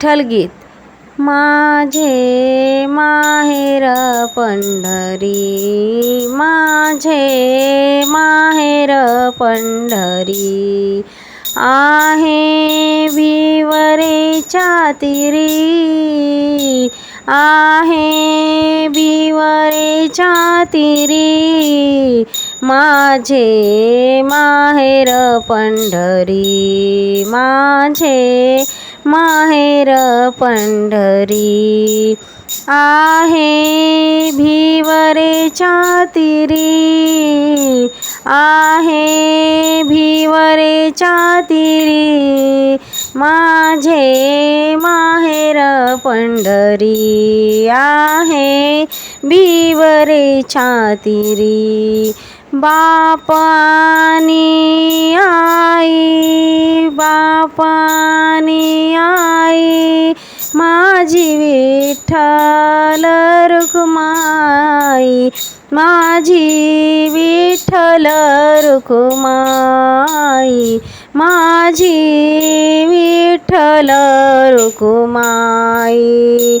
विठ्ठलगीत माझे माहेर पंढरी माझे माहेर पंढरी आहे विवरेच्या तिरी आहे विवरेच्या तिरी माझे माहेर पंढरी माझे माहेर पंढरी आहे भीवरे तिरी आहे भीवरे तिरी माझे माहेर पंढरी आहे भीवरे तिरी बापानी आई बापानी आई माझी विठ्ठल रुक्माई माझी विठ्ठल रुक्माई माझी विठ्ठल रुक्माई.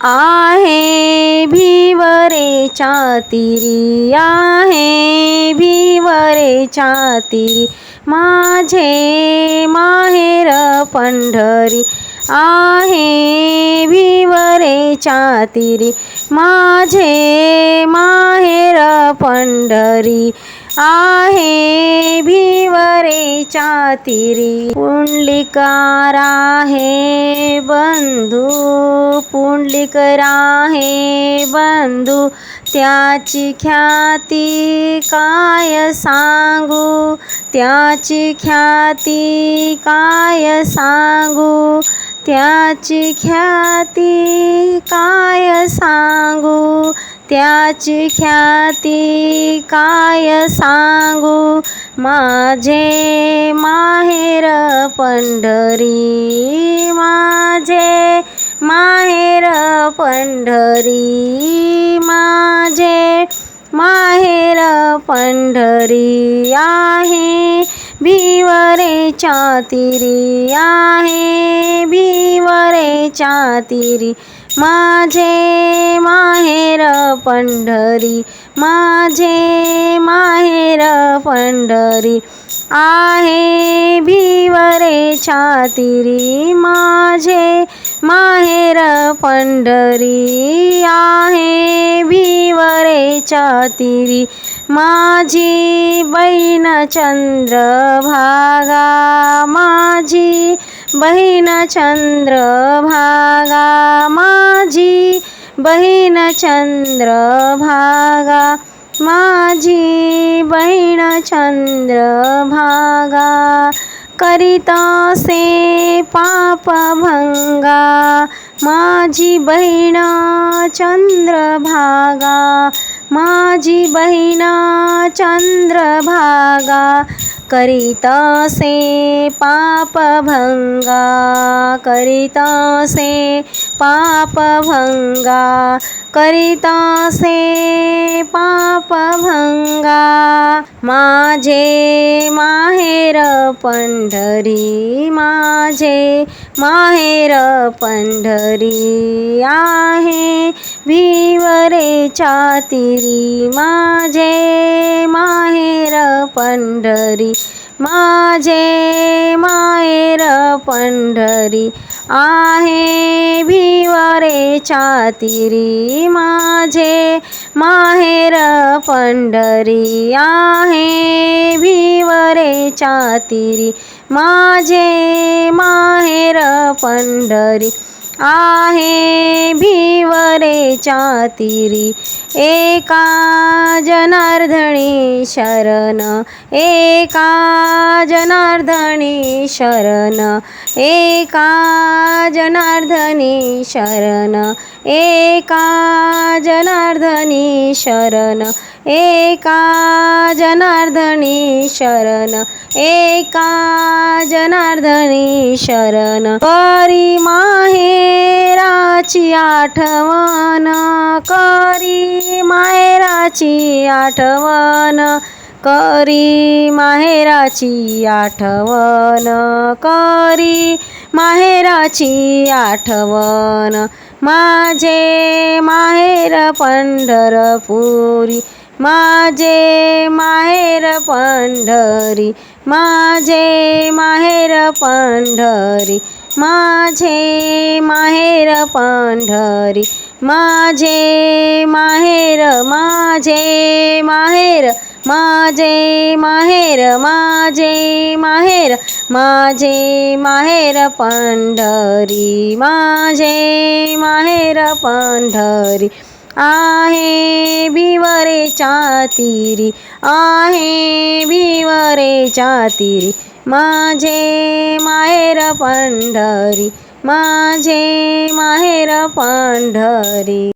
आहे भिवरेच्या तिरी आहे भिवरेच्या तिरी माझे माहेर पंढरी आहे भिवरेच्या तिरी माझे माहेर पंढरी आहे भिवरेच्या तिरी पुंडलिकार आहे बंधू, पुंडलिकर आहे बंधू, त्याची ख्याती काय सांगू? त्याची ख्याती काय सांगू? त्याची ख्याती काय सांगू? त्याची ख्याती काय सांगू? माझे माहेर पंढरी, माझे माहेर पंढरी, माझे माहेर पंढरी आहे. भिवरेच्या तिरी आहे, भिवरेच्या तिरी. माझे माहेर पंढरी. माझे माहेर पंढरी आहे. भिवरे तिरी माझे माहेर पंढरी आहे. भिवरे छातीरी. माझी बहीण चंद्रभागा. माझी बहीण चंद्रभागा. माझी बहीण चंद्रभागा माझी बहीण चंद्रभागा करिता से पापभंगा माझी बहीण चंद्रभागा माझी बहीण चंद्रभागा करिता से पापभंगा करिता से पापभंगा करिता से पापभंगा. माझे माहेर पंढरी माझे माहेर पंढरी आहे. विवरे तिरी माझे माहेर पंढरी माझे माहेर पंढरी आहे भिवरेच्या तिरी माझे माहेर पंढरी आहे भिवरेच्या तिरी माझे माहेर पंढरी आहे चातिरी एका जनार्दनी शरण एका जनार्दनी शरण एका जनार्दनी शरण एका जनार्दनी शरण एका जनार्दनी शरण एका जनार्दनी शरण. करी माहेराची आठवण करी माहेराची आठवण. करी माहेराची आठवण करी माहेराची आठवण. माझे माहेर पंढरपुरी माझे माहेर पंढरी माझे माहेर पंढरी माझे माहेर पंढरी माझे माहेर माझे माहेर माझे माहेर माझे माहेर माझे माहेर पंढरी माझे माहेर पंढरी. आहे भिवरेच्या तीरी आहे भिवरेच्या तीरी माझे माहेर पंढरी माझे माहेर पंढरी.